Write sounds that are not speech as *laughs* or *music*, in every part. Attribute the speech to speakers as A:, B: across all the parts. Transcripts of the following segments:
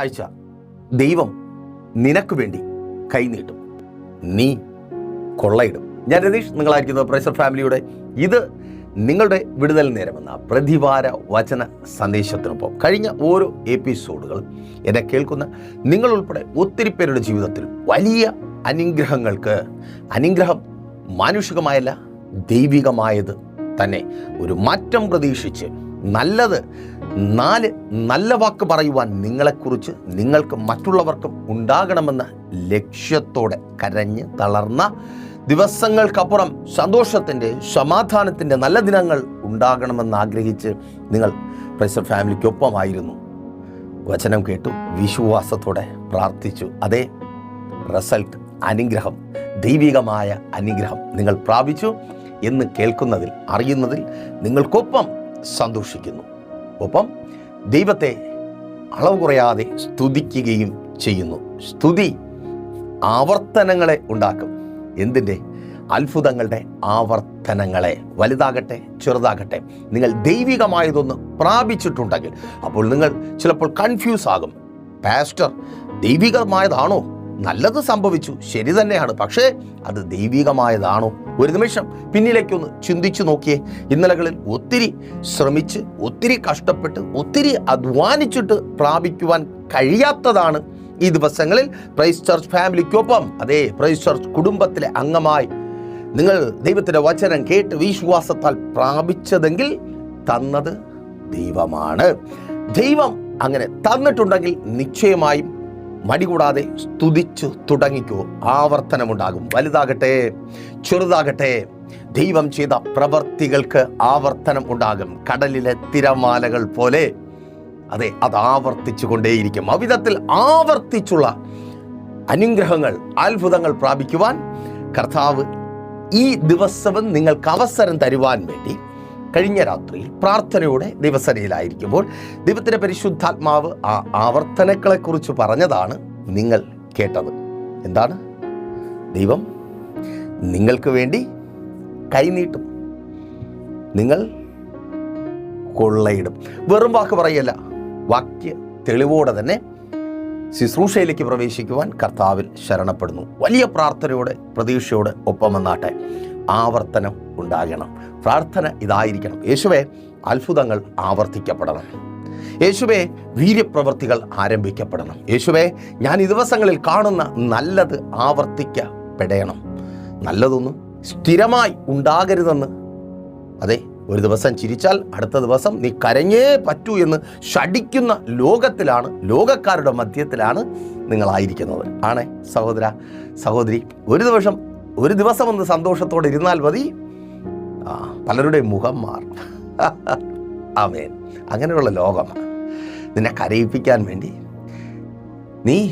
A: ആഴ്ച ദൈവം നിനക്ക് വേണ്ടി കൈനീട്ടും നീ കൊള്ളയിടും. ഞാൻ രതീഷ് നിങ്ങളായിരിക്കുന്നത് പ്രൈസർ ഫാമിലിയുടെ ഇത് നിങ്ങളുടെ വിടുതൽ നേരമെന്ന പ്രതിവാര വചന സന്ദേശത്തിനൊപ്പം കഴിഞ്ഞ ഓരോ എപ്പിസോഡുകൾ എന്നെ കേൾക്കുന്ന നിങ്ങൾ ഉൾപ്പെടെ ഒത്തിരി പേരുടെ ജീവിതത്തിൽ വലിയ അനുഗ്രഹങ്ങൾക്ക് അനുഗ്രഹം മാനുഷികമായല്ല ദൈവികമായത് തന്നെ. ഒരു മാറ്റം പ്രതീക്ഷിച്ച് നല്ലത് നാല് നല്ല വാക്ക് പറയുവാൻ നിങ്ങളെക്കുറിച്ച് നിങ്ങൾക്ക് മറ്റുള്ളവർക്കും ഉണ്ടാകണമെന്ന ലക്ഷ്യത്തോടെ കരഞ്ഞ് തളർന്ന ദിവസങ്ങൾക്കപ്പുറം സന്തോഷത്തിന്റെ സമാധാനത്തിന്റെ നല്ല ദിനങ്ങൾ ഉണ്ടാകണമെന്ന് ആഗ്രഹിച്ച് നിങ്ങൾ പ്രൈസർ ഫാമിലിക്കൊപ്പമായിരുന്നു. വചനം കേട്ടു വിശ്വാസത്തോടെ പ്രാർത്ഥിച്ചു. അതേ റിസൾട്ട് അനുഗ്രഹം ദൈവികമായ അനുഗ്രഹം നിങ്ങൾ പ്രാപിച്ചു എന്ന് കേൾക്കുന്നതിൽ അറിയുന്നതിൽ നിങ്ങൾക്കൊപ്പം സന്തോഷിക്കുന്നു. ഒപ്പം ദൈവത്തെ അളവ് കുറയാതെ സ്തുതിക്കുകയും ചെയ്യുന്നു. സ്തുതി ആവർത്തനങ്ങളെ ഉണ്ടാക്കും. എന്തിന്റെ? അത്ഭുതങ്ങളുടെ ആവർത്തനങ്ങളെ. വലുതാകട്ടെ ചെറുതാകട്ടെ. നിങ്ങൾ ദൈവികമായതൊന്ന് പ്രാപിച്ചിട്ടുണ്ടെങ്കിൽ അപ്പോൾ നിങ്ങൾ ചിലപ്പോൾ കൺഫ്യൂസ് ആകും. പാസ്റ്റർ ദൈവികമായതാണോ? നല്ലത് സംഭവിച്ചു. ശരി തന്നെയാണ്. പക്ഷേ അത് ദൈവികമായതാണോ? ഒരു നിമിഷം പിന്നിലേക്ക് ഒന്ന് ചിന്തിച്ചു നോക്കിയേ. ഇന്നലകളിൽ ഒത്തിരി ശ്രമിച്ച് ഒത്തിരി കഷ്ടപ്പെട്ട് ഒത്തിരി അധ്വാനിച്ചിട്ട് പ്രാപിക്കുവാൻ കഴിയാത്തതാണ് ഈ ദിവസങ്ങളിൽ പ്രൈസ് ചർച്ച് ഫാമിലിക്കൊപ്പം അതേ പ്രൈസ് ചർച്ച് കുടുംബത്തിലെ അംഗമായി നിങ്ങൾ ദൈവത്തിന്റെ വചനം കേട്ട് വിശ്വാസത്താൽ പ്രാപിച്ചതെങ്കിൽ തന്നത് ദൈവമാണ്. ദൈവം അങ്ങനെ തന്നിട്ടുണ്ടെങ്കിൽ നിശ്ചയമായും മടി കൂടാതെ സ്തുതിച്ചു തുടങ്ങിക്കോ. ആവർത്തനമുണ്ടാകും. വലുതാകട്ടെ ചെറുതാകട്ടെ ദൈവം ചെയ്ത പ്രവർത്തികൾക്ക് ആവർത്തനം ഉണ്ടാകും. കടലിലെ തിരമാലകൾ പോലെ അതെ അത് ആവർത്തിച്ചു കൊണ്ടേയിരിക്കും അവിധത്തിൽ ആവർത്തിച്ചുള്ള അനുഗ്രഹങ്ങൾ അത്ഭുതങ്ങൾ പ്രാപിക്കുവാൻ കർത്താവ് ഈ ദിവസവും നിങ്ങൾക്ക് അവസരം തരുവാൻ വേണ്ടി കഴിഞ്ഞ രാത്രിയിൽ പ്രാർത്ഥനയുടെ ദിവസനയിലായിരിക്കുമ്പോൾ ദൈവത്തിന്റെ പരിശുദ്ധാത്മാവ് ആ ആവർത്തനങ്ങളെക്കുറിച്ച് പറഞ്ഞതാണ് നിങ്ങൾ കേട്ടത്. എന്താണ്? ദൈവം നിങ്ങൾക്ക് വേണ്ടി കൈനീട്ടും നിങ്ങൾ കൊള്ളയിടും. വെറും വാക്ക് പറയല്ല. വാക്യ തെളിവോടെ തന്നെ ശുശ്രൂഷയിലേക്ക് പ്രവേശിക്കുവാൻ കർത്താവിൽ ശരണപ്പെടുന്നു. വലിയ പ്രാർത്ഥനയോടെ പ്രതീക്ഷയോടെ ഒപ്പമെന്നാട്ടെ ആവർത്തനം ഉണ്ടാകണം. പ്രാർത്ഥന ഇതായിരിക്കണം. യേശുവെ അത്ഭുതങ്ങൾ ആവർത്തിക്കപ്പെടണം. യേശുവെ വീര്യപ്രവൃത്തികൾ ആരംഭിക്കപ്പെടണം. യേശുവെ ഞാൻ ഈ ദിവസങ്ങളിൽ കാണുന്ന നല്ലത് ആവർത്തിക്കപ്പെടണം. നല്ലതൊന്നും സ്ഥിരമായി ഉണ്ടാകരുതെന്ന്. അതെ ഒരു ദിവസം ചിരിച്ചാൽ അടുത്ത ദിവസം നീ കരഞ്ഞേ പറ്റൂ എന്ന് ഷടിക്കുന്ന ലോകത്തിലാണ് ലോകക്കാരുടെ മധ്യത്തിലാണ് നിങ്ങളായിരിക്കുന്നത്. ആണേ സഹോദര സഹോദരി ഒരു ദിവസം ഒരു ദിവസം ഒന്ന് സന്തോഷത്തോടെ ഇരുന്നാൽ മതി. ആ പലരുടെയും മുഖം മാറും. *laughs* ആമേൻ. അങ്ങനെയുള്ള ലോകമാണ് നിന്നെ കരയിപ്പിക്കാൻ വേണ്ടി നീ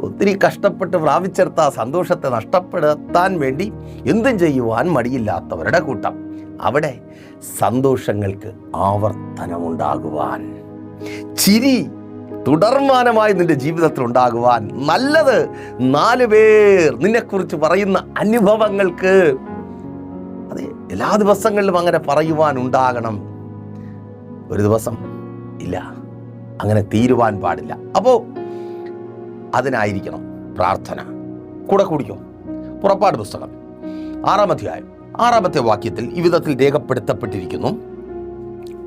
A: ഒത്തിരി കഷ്ടപ്പെട്ട് പ്രാപിച്ചെടുത്ത ആ സന്തോഷത്തെ നഷ്ടപ്പെടുത്താൻ വേണ്ടി എന്തും ചെയ്യുവാൻ മടിയില്ലാത്തവരുടെ കൂട്ടം. അവിടെ സന്തോഷങ്ങൾക്ക് ആവർത്തനമുണ്ടാകുവാൻ. ചിരി തുടർമാനമായി നിന്റെ ജീവിതത്തിൽ ഉണ്ടാകുവാൻ നല്ലത് നാല് പേർ നിന്നെക്കുറിച്ച് പറയുന്ന അനുഭവങ്ങൾക്ക് അതെ എല്ലാ ദിവസങ്ങളിലും അങ്ങനെ പറയുവാൻ ഉണ്ടാകണം. ഒരു ദിവസം ഇല്ല. അങ്ങനെ തീരുവാൻ പാടില്ല. അപ്പോൾ അതിനായിരിക്കണം പ്രാർത്ഥന. കൂടെ കുടിക്കും. പുറപ്പാട് പുസ്തകം. ആറാം അധ്യായം. ആറാമത്തെ വാക്യത്തിൽ ഈ വിധത്തിൽ രേഖപ്പെടുത്തപ്പെട്ടിരിക്കുന്നു.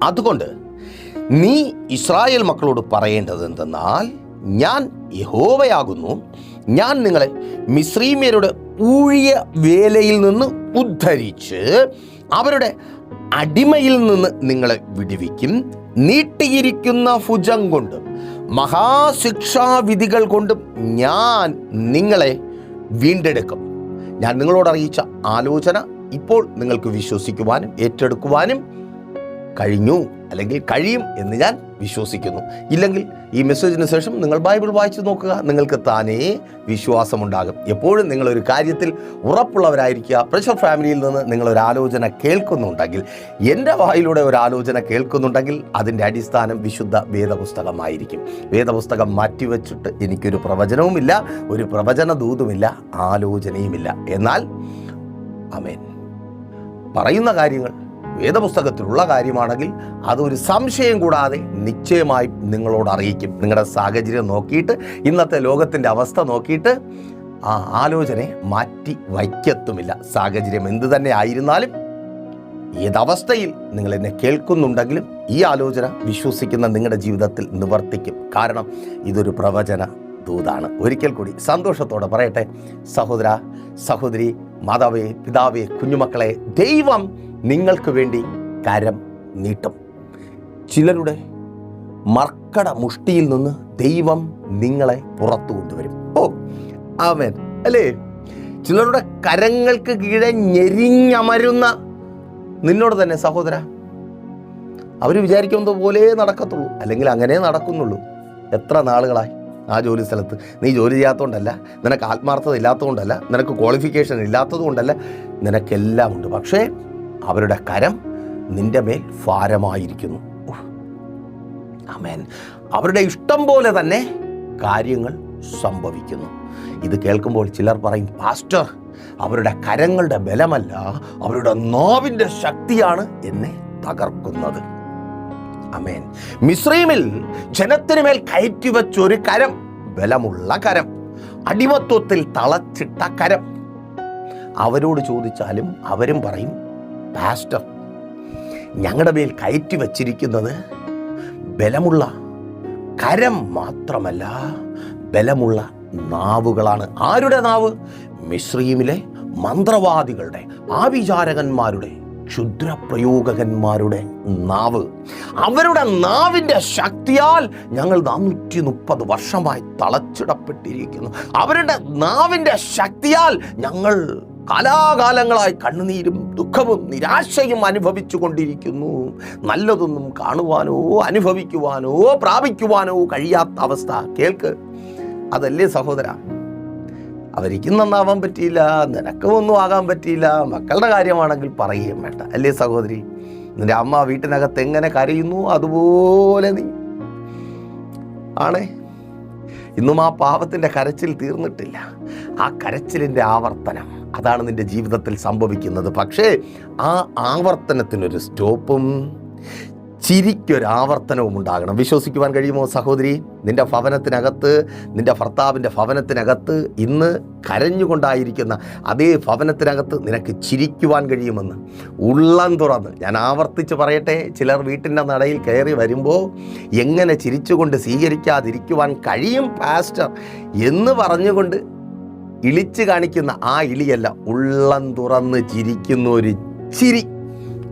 A: അതുകൊണ്ട് നീ ഇസ്രായേൽ മക്കളോട് പറയേണ്ടത് എന്തെന്നാൽ ഞാൻ യഹോവയാകുന്നു. ഞാൻ നിങ്ങളെ മിശ്രീമ്യരുടെ ഊഴിയ വേലയിൽ നിന്ന് ഉദ്ധരിച്ച് അവരുടെ അടിമയിൽ നിന്ന് നിങ്ങളെ വിടുവിക്കും. നീട്ടിയിരിക്കുന്ന ഭുജം കൊണ്ടും മഹാശിക്ഷാവിധികൾ കൊണ്ടും ഞാൻ നിങ്ങളെ വീണ്ടെടുക്കും. ഞാൻ നിങ്ങളോട് അറിയിച്ച ആലോചന ഇപ്പോൾ നിങ്ങൾക്ക് വിശ്വസിക്കുവാനും ഏറ്റെടുക്കുവാനും കഴിഞ്ഞു. അല്ലെങ്കിൽ കഴിയും എന്ന് ഞാൻ വിശ്വസിക്കുന്നു. ഇല്ലെങ്കിൽ ഈ മെസ്സേജിന് ശേഷം നിങ്ങൾ ബൈബിൾ വായിച്ചു നോക്കുക. നിങ്ങൾക്ക് താനേ വിശ്വാസമുണ്ടാകും. എപ്പോഴും നിങ്ങളൊരു കാര്യത്തിൽ ഉറപ്പുള്ളവരായിരിക്കുക. പ്രഷർ ഫാമിലിയിൽ നിന്ന് നിങ്ങളൊരു ആലോചന കേൾക്കുന്നുണ്ടെങ്കിൽ എന്റെ വായിലൂടെ ഒരു ആലോചന കേൾക്കുന്നുണ്ടെങ്കിൽ അതിന്റെ അടിസ്ഥാനം വിശുദ്ധ വേദപുസ്തകമായിരിക്കും. വേദപുസ്തകം മാറ്റിവെച്ചിട്ട് എനിക്കൊരു പ്രവചനവുമില്ല ഒരു പ്രവചന ദൂതുമില്ല ആലോചനയുമില്ല. എന്നാൽ അമേൻ പറയുന്ന കാര്യങ്ങൾ വേദപുസ്തകത്തിലുള്ള കാര്യമാണെങ്കിൽ അതൊരു സംശയം കൂടാതെ നിശ്ചയമായി നിങ്ങളോട് അറിയിക്കും. നിങ്ങളുടെ സാഹചര്യം നോക്കിയിട്ട് ഇന്നത്തെ ലോകത്തിന്റെ അവസ്ഥ നോക്കിയിട്ട് ആ ആലോചനയെ മാറ്റി വയ്ക്കത്തുമില്ല. സാഹചര്യം എന്തു തന്നെ ആയിരുന്നാലും ഏതവസ്ഥയിൽ നിങ്ങൾ എന്നെ കേൾക്കുന്നുണ്ടെങ്കിലും ഈ ആലോചന വിശ്വസിക്കുന്ന നിങ്ങളുടെ ജീവിതത്തിൽ നിവർത്തിക്കും. കാരണം ഇതൊരു പ്രവചന ദൂതാണ്. ഒരിക്കൽ കൂടി സന്തോഷത്തോടെ പറയട്ടെ. സഹോദര സഹോദരി മാതാവേ പിതാവേ കുഞ്ഞുമക്കളെ ദൈവം നിങ്ങൾക്ക് വേണ്ടി കരം നീട്ടും. ചിലരുടെ മർക്കട മുഷ്ടിയിൽ നിന്ന് ദൈവം നിങ്ങളെ പുറത്തു കൊണ്ടുവരും. ഓ ആമേൻ. അല്ലേ? ചിലരുടെ കരങ്ങൾക്ക് കീഴെ ഞെരിഞ്ഞമരുന്ന നിന്നോട് തന്നെ സഹോദര അവർ വിചാരിക്കുന്നത് പോലെ നടക്കത്തുള്ളൂ. അല്ലെങ്കിൽ അങ്ങനെ നടക്കുന്നുള്ളൂ. എത്ര നാളുകളായി ആ ജോലി സ്ഥലത്ത്? നീ ജോലി ചെയ്യാത്തതുകൊണ്ടല്ല നിനക്ക് ആത്മാർത്ഥത ഇല്ലാത്തതുകൊണ്ടല്ല നിനക്ക് ക്വാളിഫിക്കേഷൻ ഇല്ലാത്തതുകൊണ്ടല്ല നിനക്കെല്ലാം ഉണ്ട്. പക്ഷേ അവരുടെ കരം നിന്റെ മേൽ ഭാരമായിരിക്കുന്നു. അമേൻ അവരുടെ ഇഷ്ടം പോലെ തന്നെ കാര്യങ്ങൾ സംഭവിക്കുന്നു. ഇത് കേൾക്കുമ്പോൾ ചിലർ പറയും പാസ്റ്റർ അവരുടെ കരങ്ങളുടെ ബലമല്ല അവരുടെ നോവിന്റെ ശക്തിയാണ് എന്നെ തകർക്കുന്നത്. അമേൻ മിശ്രീമിൽ ജനത്തിന് മേൽ കയറ്റി വെച്ചൊരു കരം ബലമുള്ള കരം അടിമത്വത്തിൽ തളച്ചിട്ട കരം. അവരോട് ചോദിച്ചാലും അവരും പറയും പാസ്റ്റർ ഞങ്ങളുടെ മേൽ കയറ്റി വച്ചിരിക്കുന്നത് ബലമുള്ള കരം മാത്രമല്ല ബലമുള്ള നാവുകളാണ്. ആരുടെ നാവ്? മിശ്രീമിലെ മന്ത്രവാദികളുടെ ആവിചാരകന്മാരുടെ ക്ഷുദ്രപ്രയോഗകന്മാരുടെ നാവ്. അവരുടെ നാവിന്റെ ശക്തിയാൽ ഞങ്ങൾ നാനൂറ്റി മുപ്പത് വർഷമായി തളച്ചിടപ്പെട്ടിരിക്കുന്നു. അവരുടെ നാവിന്റെ ശക്തിയാൽ ഞങ്ങൾ കാലാകാലങ്ങളായി കണ്ണുനീരും ദുഃഖവും നിരാശയും അനുഭവിച്ചു കൊണ്ടിരിക്കുന്നു നല്ലതൊന്നും കാണുവാനോ അനുഭവിക്കുവാനോ പ്രാപിക്കുവാനോ കഴിയാത്ത അവസ്ഥ. കേൾക്ക്. അതല്ലേ സഹോദര? അവരിക്കും നന്നാവാൻ പറ്റിയില്ല നിനക്കും ഒന്നും ആകാൻ പറ്റിയില്ല. മക്കളുടെ കാര്യമാണെങ്കിൽ പറയുകയും വേണ്ട. അല്ലേ സഹോദരി? നിന്റെ അമ്മ വീട്ടിനകത്ത് എങ്ങനെ കരയുന്നു? അതുപോലെ നീ. ആണേ? ഇന്നും ആ പാപത്തിന്റെ കരച്ചിൽ തീർന്നിട്ടില്ല. ആ കരച്ചിലിന്റെ ആവർത്തനം അതാണ് നിന്റെ ജീവിതത്തിൽ സംഭവിക്കുന്നത്. പക്ഷേ ആ ആവർത്തനത്തിനൊരു സ്റ്റോപ്പും ചിരിക്കൊരു ആവർത്തനവും ഉണ്ടാകണം. വിശ്വസിക്കുവാൻ കഴിയുമോ സഹോദരി? നിന്റെ ഭവനത്തിനകത്ത് നിന്റെ ഭർത്താവിന്റെ ഭവനത്തിനകത്ത് ഇന്ന് കരഞ്ഞുകൊണ്ടായിരിക്കുന്ന അതേ ഭവനത്തിനകത്ത് നിനക്ക് ചിരിക്കുവാൻ കഴിയുമെന്ന് ഉള്ളം തുറന്ന് ഞാൻ ആവർത്തിച്ച് പറയട്ടെ. ചിലർ വീട്ടിന്റെ നടയിൽ കയറി വരുമ്പോൾ എങ്ങനെ ചിരിച്ചുകൊണ്ട് സ്വീകരിക്കാതിരിക്കുവാൻ കഴിയും പാസ്റ്റർ എന്ന് പറഞ്ഞുകൊണ്ട് ഇളിച്ചു കാണിക്കുന്ന ആ ഇളിയല്ല ഉള്ളം തുറന്ന് ചിരിക്കുന്ന ഒരു ചിരി.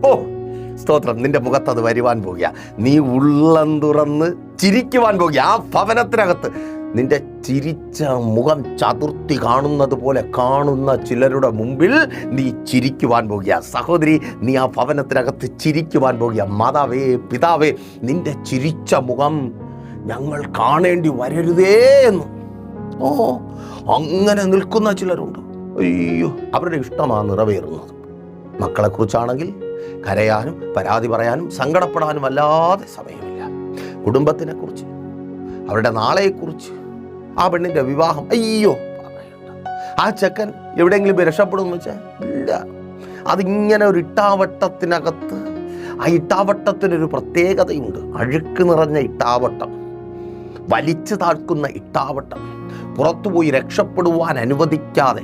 A: ഓ സ്തോത്രം. നിന്റെ മുഖത്ത് അത് വരുവാൻ പോകുക. നീ ഉള്ളം തുറന്ന് ചിരിക്കുവാൻ പോകുക. ആ ഭവനത്തിനകത്ത് നിന്റെ ചിരിച്ച മുഖം ചതുർത്തി കാണുന്നത് പോലെ കാണുന്ന ചിലരുടെ മുമ്പിൽ നീ ചിരിക്കുവാൻ പോകുക. സഹോദരി നീ ആ ഭവനത്തിനകത്ത് ചിരിക്കുവാൻ പോകുക. മാതാവേ പിതാവേ നിന്റെ ചിരിച്ച മുഖം ഞങ്ങൾ കാണേണ്ടി വരരുതേ എന്ന്. ഓ അങ്ങനെ നിൽക്കുന്ന ചിലരുണ്ട്. അയ്യോ അവരുടെ ഇഷ്ടമാണ് നിറവേറുന്നത്. മക്കളെക്കുറിച്ചാണെങ്കിൽ കരയാനും പരാതി പറയാനും സങ്കടപ്പെടാനും അല്ലാതെ സമയമില്ല. കുടുംബത്തിനെ കുറിച്ച് അവരുടെ നാളെക്കുറിച്ച് ആ പെണ്ണിന്റെ വിവാഹം അയ്യോ ആ ചെക്കൻ എവിടെയെങ്കിലും രക്ഷപ്പെടുമെന്ന് വെച്ചാൽ ഇല്ല. അതിങ്ങനെ ഒരു ഇട്ടാവട്ടത്തിനകത്ത് ആ ഇട്ടാവട്ടത്തിനൊരു പ്രത്യേകതയുണ്ട്. അഴുക്ക് നിറഞ്ഞ ഇട്ടാവട്ടം വലിച്ചു താഴ്ക്കുന്ന ഇട്ടാവട്ടം പുറത്തുപോയി രക്ഷപ്പെടുവാൻ അനുവദിക്കാതെ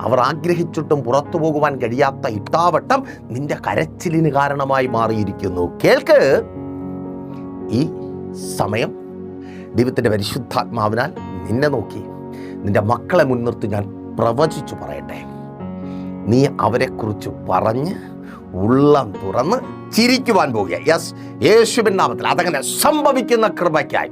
A: അവർ ആഗ്രഹിച്ചിട്ടും പുറത്തു പോകുവാൻ കഴിയാത്ത ഇട്ടാവട്ടം നിന്റെ കരച്ചിലിന് കാരണമായി മാറിയിരിക്കുന്നു. കേൾക്ക്. ഈ സമയം ദൈവത്തിന്റെ പരിശുദ്ധാത്മാവിനാൽ നിന്നെ നോക്കി നിന്റെ മക്കളെ മുൻനിർത്തി ഞാൻ പ്രവചിച്ചു പറയട്ടെ. നീ അവരെക്കുറിച്ച് പറഞ്ഞ് ഉള്ളം തുറന്ന് ചിരിക്കുവാൻ പോകുക യെസ് യേശുവിൻ നാമത്തിൽ അതങ്ങനെ സംഭവിക്കുന്ന കൃപയ്ക്കായി.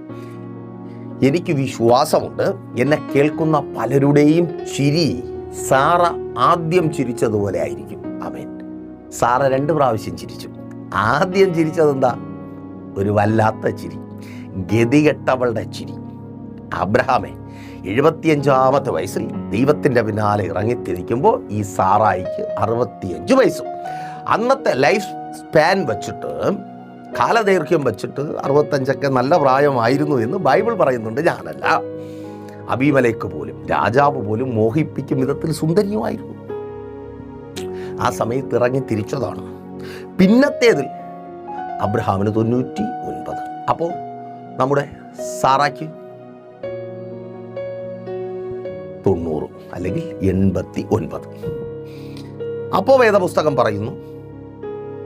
A: എനിക്ക് വിശ്വാസമുണ്ട്. എന്നെ കേൾക്കുന്ന പലരുടെയും ചിരി സാറ ആദ്യം ചിരിച്ചതുപോലെ ആയിരിക്കും. അവൻ സാറ രണ്ട് പ്രാവശ്യം ചിരിച്ചു. ആദ്യം ചിരിച്ചതെന്താ? ഒരു വല്ലാത്ത ചിരി. ഗതികെട്ടവളുടെ ചിരി. അബ്രഹാമെ എഴുപത്തിയഞ്ചാമത്തെ വയസ്സിൽ ദൈവത്തിന്റെ പിന്നാലെ ഇറങ്ങിത്തിരിക്കുമ്പോൾ ഈ സാറായിക്ക് അറുപത്തിയഞ്ച് വയസ്സും. അന്നത്തെ ലൈഫ് സ്പാൻ വച്ചിട്ട് കാലദൈർഘ്യം വച്ചിട്ട് അറുപത്തഞ്ചൊക്കെ നല്ല പ്രായമായിരുന്നു എന്ന് ബൈബിൾ പറയുന്നുണ്ട്. ഞാനല്ല. അബീമലേക്ക് പോലും രാജാവ് പോലും മോഹിപ്പിക്കും വിധത്തിൽ സുന്ദരിയുമായിരുന്നു. ആ സമയത്ത് ഇറങ്ങി തിരിച്ചതാണ്. പിന്നത്തേതിൽ അബ്രഹാമിന് തൊണ്ണൂറ്റി ഒൻപത് അപ്പോൾ നമ്മുടെ സാറാക്ക് തൊണ്ണൂറ് അല്ലെങ്കിൽ എൺപത്തി ഒൻപത് അപ്പോൾ വേദപുസ്തകം പറയുന്നു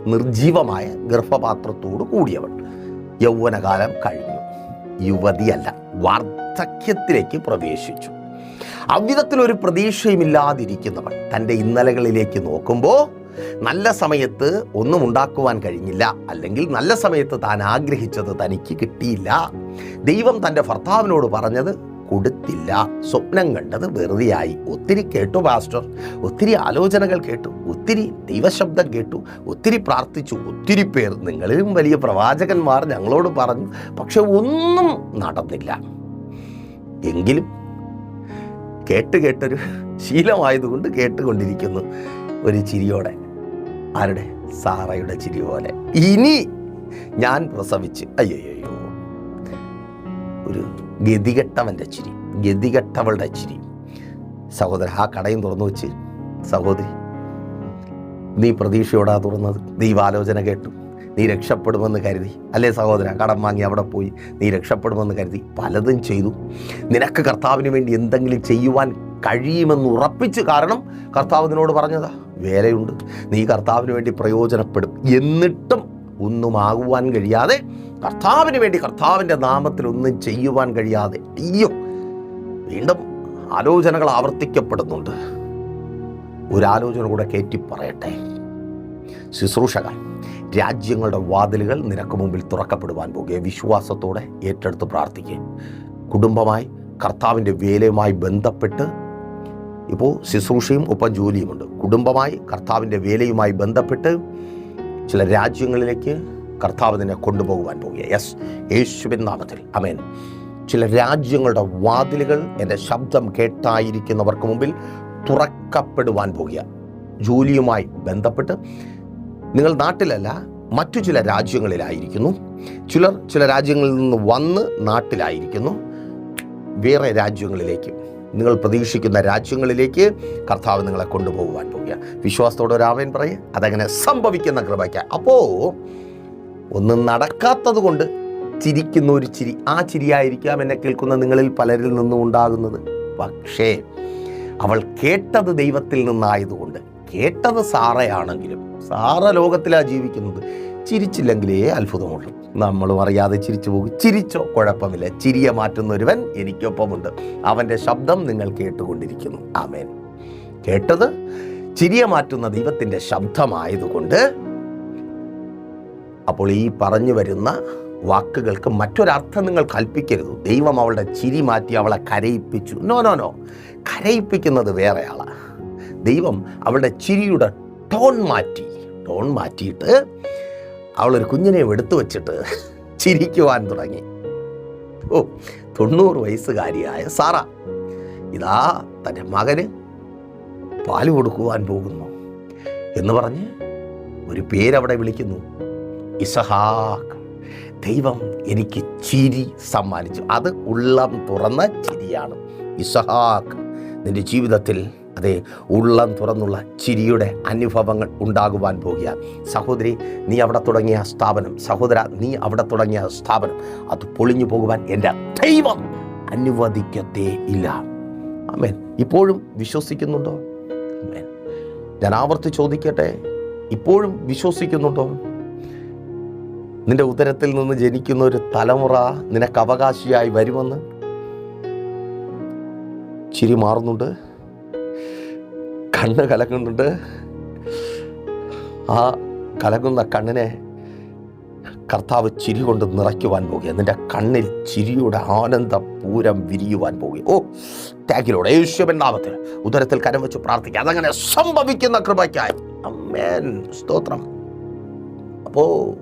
A: നിർജീവമായ ഗർഭപാത്രത്തോട് കൂടിയവൾ. യൗവനകാലം കഴിഞ്ഞു. യുവതിയല്ല വാർദ്ധക്യത്തിലേക്ക് പ്രവേശിച്ചു. അவ்விധത്തിൽ ഒരു പ്രതീക്ഷയുമില്ലാതിരിക്കുന്നവൾ തന്റെ ഇന്നലകളിലേക്ക് നോക്കുമ്പോൾ നല്ല സമയത്ത് ഒന്നും ഉണ്ടാക്കുവാൻ കഴിഞ്ഞില്ല. അല്ലെങ്കിൽ നല്ല സമയത്ത് താൻ ആഗ്രഹിച്ചത് തനിക്ക് കിട്ടിയില്ല. ദൈവം തന്റെ ഭർത്താവിനോട് പറഞ്ഞത് കൊടുത്തില്ല. സ്വപ്നം കണ്ടത് വെറുതെയായി. ഒത്തിരി കേട്ടു പാസ്റ്റർ. ഒത്തിരി ആലോചനകൾ കേട്ടു. ഒത്തിരി ദൈവശബ്ദം കേട്ടു. ഒത്തിരി പ്രാർത്ഥിച്ചു. ഒത്തിരി പേർ നിങ്ങളിലും വലിയ പ്രവാചകന്മാർ ഞങ്ങളോട് പറഞ്ഞു. പക്ഷെ ഒന്നും നടന്നില്ല. എങ്കിലും കേട്ട് കേട്ടൊരു ശീലമായതുകൊണ്ട് കേട്ടുകൊണ്ടിരിക്കുന്നു ഒരു ചിരിയോടെ. ആരുടെ? സാറയുടെ ചിരി പോലെ ഇനി ഞാൻ പ്രസവിച്ച്. അയ്യോ ഒരു ഗതികെട്ടവന്റെ ചിരി ഗതികെട്ടവളുടെ ചിരി. സഹോദരൻ ആ കടയും തുറന്നു വെച്ച്. സഹോദരി നീ പ്രതീക്ഷയോടാ തുറന്നത്. ദൈവാലോചന കേട്ടു. നീ രക്ഷപ്പെടുമെന്ന് കരുതി. അല്ലേ സഹോദര കടം വാങ്ങി അവിടെ പോയി. നീ രക്ഷപ്പെടുമെന്ന് കരുതി. പലതും ചെയ്തു. നിനക്ക് കർത്താവിന് വേണ്ടി എന്തെങ്കിലും ചെയ്യുവാൻ കഴിയുമെന്ന് ഉറപ്പിച്ച് കാരണം കർത്താവ് നിന്നോട് പറഞ്ഞതാ. വേലയുണ്ട്. നീ കർത്താവിന് വേണ്ടി പ്രയോജനപ്പെടും. എന്നിട്ടും ഒന്നും ആകുവാൻ കഴിയാതെ കർത്താവിന് വേണ്ടി കർത്താവിന്റെ നാമത്തിൽ ഒന്നും ചെയ്യുവാൻ കഴിയാതെ അയ്യോ വീണ്ടും ആലോചനകൾ ആവർത്തിക്കപ്പെടുന്നുണ്ട്. ഒരാലോചന കൂടെ കയറ്റി പറയട്ടെ. ശുശ്രൂഷകൾ. രാജ്യങ്ങളുടെ വാതിലുകൾ നിനക്ക് മുമ്പിൽ തുറക്കപ്പെടുവാൻ പോകുക വിശ്വാസത്തോടെ ഏറ്റെടുത്ത് പ്രാർത്ഥിക്കുക കുടുംബമായി കർത്താവിന്റെ വേലയുമായി ബന്ധപ്പെട്ട് ഇപ്പോൾ ശുശ്രൂഷയും ഒപ്പം ജോലിയുമുണ്ട്. കുടുംബമായി കർത്താവിന്റെ വേലയുമായി ബന്ധപ്പെട്ട് ചില രാജ്യങ്ങളിലേക്ക് കർത്താവ് നിന്നെ കൊണ്ടുപോകുവാൻ പോകുക യെസ് യേശുവിൻ നാമത്തിൽ. അമേൻ ചില രാജ്യങ്ങളുടെ വാതിലുകൾ എന്റെ ശബ്ദം കേട്ടായിരിക്കുന്നവർക്ക് മുമ്പിൽ തുറക്കപ്പെടുവാൻ പോകുക ജോലിയുമായി ബന്ധപ്പെട്ട് നിങ്ങൾ നാട്ടിലല്ല മറ്റു ചില രാജ്യങ്ങളിലായിരിക്കുന്നു. ചിലർ ചില രാജ്യങ്ങളിൽ നിന്ന് വന്ന് നാട്ടിലായിരിക്കുന്നു. വേറെ രാജ്യങ്ങളിലേക്ക് നിങ്ങൾ പ്രതീക്ഷിക്കുന്ന രാജ്യങ്ങളിലേക്ക് കർത്താവ് നിങ്ങളെ കൊണ്ടുപോകുവാൻ പോവുക വിശ്വാസത്തോടെ ഒരാമൻ പറയും. അതങ്ങനെ സംഭവിക്കുന്ന കൃപയ്ക്ക് അപ്പോൾ ഒന്നും നടക്കാത്തത് കൊണ്ട് ചിരിക്കുന്ന ഒരു ചിരി ആ ചിരിയായിരിക്കാം എന്നെ കേൾക്കുന്ന നിങ്ങളിൽ പലരിൽ നിന്നും ഉണ്ടാകുന്നത്. പക്ഷേ അവൾ കേട്ടത് ദൈവത്തിൽ നിന്നായതുകൊണ്ട് കേട്ടത് സാറയാണെങ്കിലും സാറ ലോകത്തിലാണ് ജീവിക്കുന്നത്. ചിരിച്ചില്ലെങ്കിലേ അത്ഭുതമുള്ളൂ. നമ്മളും അറിയാതെ ചിരിച്ചു പോകും. ചിരിച്ചോ കുഴപ്പമില്ല. ചിരിയെ മാറ്റുന്ന ഒരുവൻ എനിക്കൊപ്പമുണ്ട്. അവന്റെ ശബ്ദം നിങ്ങൾ കേട്ടുകൊണ്ടിരിക്കുന്നു. ആമേൻ. കേട്ടത്? ചിരിയെ മാറ്റുന്ന ദൈവത്തിന്റെ ശബ്ദമായതുകൊണ്ട് അപ്പോൾ ഈ പറഞ്ഞു വരുന്ന വാക്കുകൾക്ക് മറ്റൊരർത്ഥം നിങ്ങൾ കൽപ്പിക്കരുത്. ദൈവം അവളുടെ ചിരി മാറ്റി അവളെ കരയിപ്പിച്ചു. നോ നോ നോ കരയിപ്പിക്കുന്നത് വേറെ ആളാണ് ദൈവം അവളുടെ ചിരിയുടെ ടോൺ മാറ്റി ടോൺ മാറ്റിയിട്ട് അവളൊരു കുഞ്ഞിനെ എടുത്തു വച്ചിട്ട് ചിരിക്കുവാൻ തുടങ്ങി. ഓ തൊണ്ണൂറ് വയസ്സുകാരിയായ സാറ ഇതാ തന്റെ മകന് പാൽ കൊടുക്കുവാൻ പോകുന്നു എന്ന് പറഞ്ഞ് ഒരു പേരവിടെ വിളിക്കുന്നു. ഇസഹാക്ക് ദൈവം എനിക്ക് ചിരി സമ്മാനിച്ചു. അത് ഉള്ളം തുറന്ന ചിരിയാണ്. ഇസഹാക്ക് നിന്റെ ജീവിതത്തിൽ അതെ ഉള്ളം തുറന്നുള്ള ചിരിയുടെ അനുഭവങ്ങൾ ഉണ്ടാകുവാൻ പോകുക. സഹോദരി നീ അവിടെ തുടങ്ങിയ സ്ഥാപനം സഹോദര നീ അവിടെ തുടങ്ങിയ സ്ഥാപനം അത് പൊളിഞ്ഞു പോകുവാൻ എന്റെ ദൈവം അനുവദിക്കത്തേ ഇല്ല. അമേൻ ഇപ്പോഴും വിശ്വസിക്കുന്നുണ്ടോ? ഞാൻ ആവർത്തി ചോദിക്കട്ടെ? ഇപ്പോഴും വിശ്വസിക്കുന്നുണ്ടോ? നിന്റെ ഉദരത്തിൽ നിന്ന് ജനിക്കുന്ന ഒരു തലമുറ നിനക്ക് അവകാശിയായി വരുമെന്ന് ചിരി മാറുന്നുണ്ട്. കണ്ണ് കലക്കുന്നുണ്ട്. ആ കലങ്ങുന്ന കണ്ണിനെ കർത്താവ് ചിരി കൊണ്ട് നിറയ്ക്കുവാൻ പോകുക നിന്റെ കണ്ണിൽ ചിരിയുടെ ആനന്ദ പൂരം വിരിയുവാൻ പോകുക ഓ ടാഗിലൂടെ യേശുവൻ നാമത്തിൽ ഉദരത്തിൽ കരം വെച്ച് പ്രാർത്ഥിക്കുക അതങ്ങനെ സംഭവിക്കുന്ന കൃപയ്ക്കായി. അമ്മേൻ സ്തോത്രം. അപ്പോ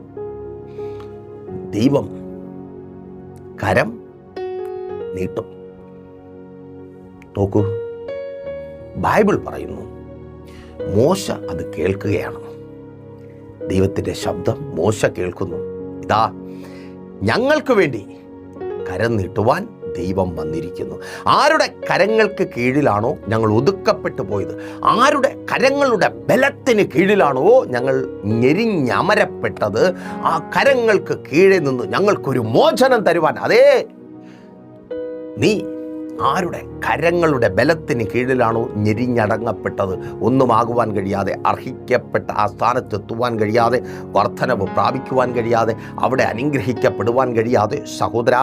A: ദൈവം കരം നീട്ടും. നോക്കൂ. ബൈബിൾ പറയുന്നു. മോശ അത് കേൾക്കുകയാണ്. ദൈവത്തിന്റെ ശബ്ദം മോശ കേൾക്കുന്നു. ഇതാ ഞങ്ങൾക്ക് വേണ്ടി കരം നീട്ടുവാൻ ദൈവം വന്നിരിക്കുന്നു. ആരുടെ കരങ്ങൾക്ക് കീഴിലാണോ ഞങ്ങൾ ഒതുക്കപ്പെട്ടു പോയത്? ആരുടെ കരങ്ങളുടെ ബലത്തിന് കീഴിലാണോ ഞങ്ങൾ ഞെരിഞ്ഞമരപ്പെട്ടത്? ആ കരങ്ങൾക്ക് കീഴിൽ നിന്ന് ഞങ്ങൾക്കൊരു മോചനം തരുവാൻ. അതേ നീ ആരുടെ കരങ്ങളുടെ ബലത്തിന് കീഴിലാണോ ഞെരിഞ്ഞടങ്ങപ്പെട്ടത്? ഒന്നുമാകുവാൻ കഴിയാതെ അർഹിക്കപ്പെട്ട ആ സ്ഥാനത്തെത്തുവാൻ കഴിയാതെ വർധനവ് പ്രാപിക്കുവാൻ കഴിയാതെ അവിടെ അനുഗ്രഹിക്കപ്പെടുവാൻ കഴിയാതെ സഹോദര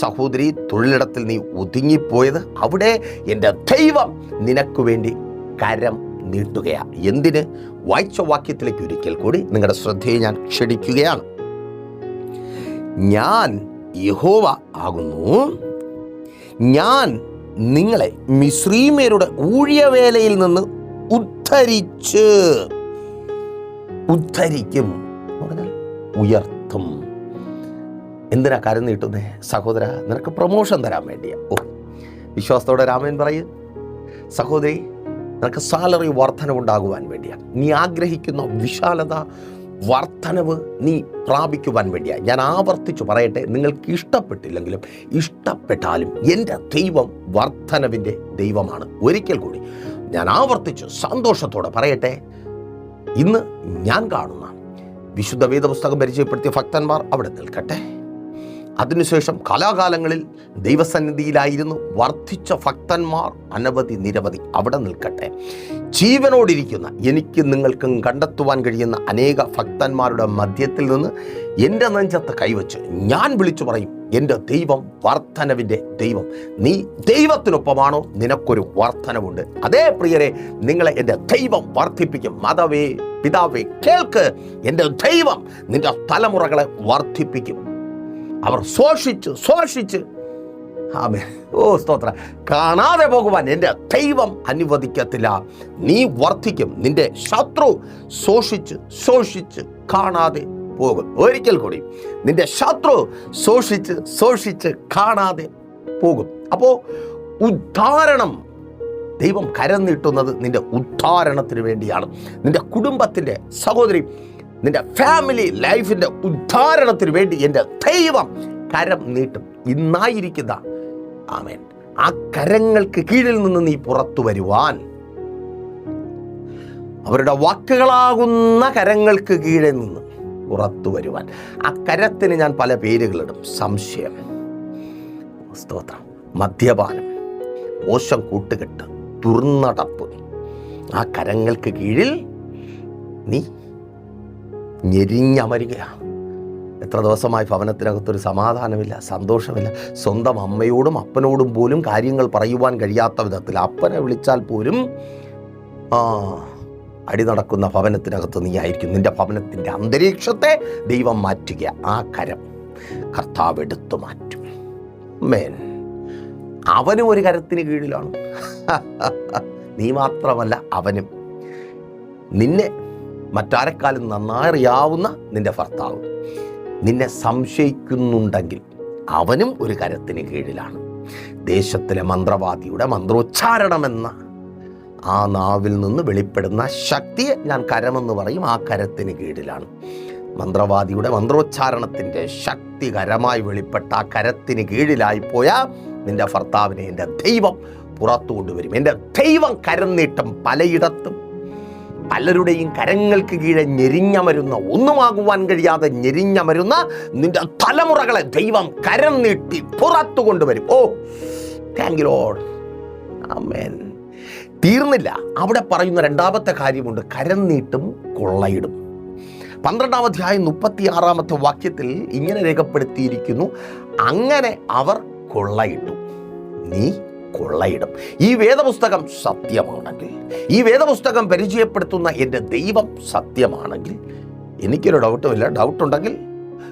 A: സഹോദരി തൊഴിലിടത്തിൽ നീ ഒതുങ്ങിപ്പോയത് അവിടെ എന്റെ ദൈവം നിനക്ക് വേണ്ടി കരം നീട്ടുകയാണ് എന്തിന്? വായിച്ച വാക്യത്തിലേക്ക് ഒരിക്കൽ കൂടി നിങ്ങളുടെ ശ്രദ്ധയെ ഞാൻ ക്ഷണിക്കുകയാണ്. ഞാൻ യഹോവ ആകുന്നു. ഞാൻ നിങ്ങളെ മിശ്രീമേരുടെ ഊഴിയവേലയിൽ നിന്ന് ഉദ്ധരിച്ച് ഉദ്ധരിക്കും. ഉയർത്തും. എന്തിനാ കരം നീട്ടുന്നേ സഹോദര നിനക്ക് പ്രൊമോഷൻ തരാൻ വേണ്ടിയാ. ഓ വിശ്വാസത്തോടെ രാമൻ പറയും. സഹോദരി നിനക്ക് സാലറി വർധനവുണ്ടാകുവാൻ വേണ്ടിയാണ് നീ ആഗ്രഹിക്കുന്ന വിശാലത വർധനവ് നീ പ്രാപിക്കുവാൻ വേണ്ടിയാണ് ഞാൻ ആവർത്തിച്ചു പറയട്ടെ നിങ്ങൾക്ക് ഇഷ്ടപ്പെട്ടില്ലെങ്കിലും ഇഷ്ടപ്പെട്ടാലും എന്റെ ദൈവം വർധനവിന്റെ ദൈവമാണ്. ഒരിക്കൽ കൂടി ഞാൻ ആവർത്തിച്ചു സന്തോഷത്തോടെ പറയട്ടെ. ഇന്ന് ഞാൻ കാണുന്ന വിശുദ്ധ വേദപുസ്തകം പരിചയപ്പെടുത്തിയ ഭക്തന്മാർ അവിടെ നിൽക്കട്ടെ. അതിനുശേഷം കലാകാലങ്ങളിൽ ദൈവസന്നിധിയിലായിരുന്നു വർദ്ധിച്ച ഭക്തന്മാർ അനവധി നിരവധി അവിടെ നിൽക്കട്ടെ. ജീവനോടിരിക്കുന്ന എനിക്ക് നിങ്ങൾക്കും കണ്ടെത്തുവാൻ കഴിയുന്ന അനേക ഭക്തന്മാരുടെ മധ്യത്തിൽ നിന്ന് എന്റെ നെഞ്ചത്ത് കൈവച്ച് ഞാൻ വിളിച്ചു പറയും എന്റെ ദൈവം വർധനവിന്റെ ദൈവം. നീ ദൈവത്തിനൊപ്പമാണോ? നിനക്കൊരു വർധനവുണ്ട് അതേ പ്രിയരെ നിങ്ങളെ എന്റെ ദൈവം വർദ്ധിപ്പിക്കും. മതവേ പിതാവേ കേൾക്ക്. എന്റെ ദൈവം നിന്റെ തലമുറകളെ വർദ്ധിപ്പിക്കും. അവർ ശോഷിച്ച് ശോഷിച്ച്. ആമേ ഓ സ്തോത്ര. കാണാതെ പോകുവാൻ എന്റെ ദൈവം അനുവദിക്കത്തില്ല. നീ വർദ്ധിക്കും. നിന്റെ ശത്രു ശോഷിച്ച് ശോഷിച്ച് കാണാതെ പോകും. ഒരിക്കൽ കൂടി. നിന്റെ ശത്രു ശോഷിച്ച് ശോഷിച്ച് കാണാതെ പോകും. അപ്പോൾ ഉദ്ധാരണം. ദൈവം കരം നീട്ടുന്നത് നിന്റെ ഉദ്ധാരണത്തിന് വേണ്ടിയാണ്. നിന്റെ കുടുംബത്തിന്റെ സഹോദരി നിന്റെ ഫാമിലി ലൈഫിന്റെ ഉദ്ധാരണത്തിന് വേണ്ടി എന്റെ ദൈവം കരം നീട്ടും. ഇന്നായിരിക്കുന്ന. ആമേൻ. ആ കരങ്ങൾക്ക് കീഴിൽ നിന്ന് നീ പുറത്തു വരുവാൻ. അവരുടെ വാക്കുകളാകുന്ന കരങ്ങൾക്ക് കീഴിൽ നിന്ന് പുറത്തു വരുവാൻ. ആ കരത്തിന് ഞാൻ പല പേരുകളിടും. സംശയം. സ്തോത്രം. മദ്യപാനം. മോശം കൂട്ടുകെട്ട്. തുർന്നടപ്പ് ആ കരങ്ങൾക്ക് കീഴിൽ നീ ഞെരിഞ്ഞമരുകയാണ്. എത്ര ദിവസമായി ഭവനത്തിനകത്തൊരു സമാധാനമില്ല സന്തോഷമില്ല. സ്വന്തം അമ്മയോടും അപ്പനോടും പോലും കാര്യങ്ങൾ പറയുവാൻ കഴിയാത്ത വിധത്തിൽ അപ്പനെ വിളിച്ചാൽ പോലും അടി നടക്കുന്ന ഭവനത്തിനകത്ത് നീ ആയിരിക്കും. നിന്റെ ഭവനത്തിന്റെ അന്തരീക്ഷത്തെ ദൈവം മാറ്റുക. ആ കരം കർത്താവ് എടുത്തു മാറ്റും. മേൻ അവനും ഒരു കരത്തിന് കീഴിലാണ്. *laughs* നീ മാത്രമല്ല അവനും. നിന്നെ മറ്റാരെക്കാളും നന്നായി അറിയാവുന്ന നിന്റെ ഭർത്താവ്. നിന്നെ സംശയിക്കുന്നുണ്ടെങ്കിൽ അവനും ഒരു കരത്തിന് കീഴിലാണ്. ദേശത്തിലെ മന്ത്രവാദിയുടെ മന്ത്രോച്ചാരണമെന്ന ആ നാവിൽ നിന്ന് വെളിപ്പെടുന്ന ശക്തിയെ ഞാൻ കരമെന്ന് പറയും ആ കരത്തിന് കീഴിലാണ്. മന്ത്രവാദിയുടെ മന്ത്രോച്ചാരണത്തിന്റെ ശക്തി കരമായി വെളിപ്പെട്ട ആ കരത്തിന് കീഴിലായി പോയ നിന്റെ ഭർത്താവിനെ എന്റെ ദൈവം പുറത്തു കൊണ്ടുവരും എന്റെ ദൈവം കരം നീട്ടം പലയിടത്തും പലരുടെയും കരങ്ങൾക്ക് കീഴെ ഞെരിഞ്ഞമരുന്ന ഒന്നുമാകുവാൻ കഴിയാതെ ഞെരിഞ്ഞമരുന്ന നിന്റെ തലമുറകളെ ദൈവം കരം നീട്ടി പുറത്തു കൊണ്ടുവരും. ഓ താങ്ക് ലോഡ് ആമേൻ തീർന്നില്ല. അവിടെ പറയുന്ന രണ്ടാമത്തെ കാര്യമുണ്ട്. കരം നീട്ടും കൊള്ളയിടും. പന്ത്രണ്ടാം അധ്യായം മുപ്പത്തി ആറാമത്തെ വാക്യത്തിൽ ഇങ്ങനെ രേഖപ്പെടുത്തിയിരിക്കുന്നു. അങ്ങനെ അവർ കൊള്ളയിട്ടു. നീ കൊള്ളയിടും. ഈ വേദപുസ്തകം സത്യമാണെങ്കിൽ ഈ വേദപുസ്തകം പരിചയപ്പെടുത്തുന്ന എന്റെ ദൈവം സത്യമാണെങ്കിൽ എനിക്കൊരു ഡൗട്ടുമില്ല ഡൗട്ട് ഉണ്ടെങ്കിൽ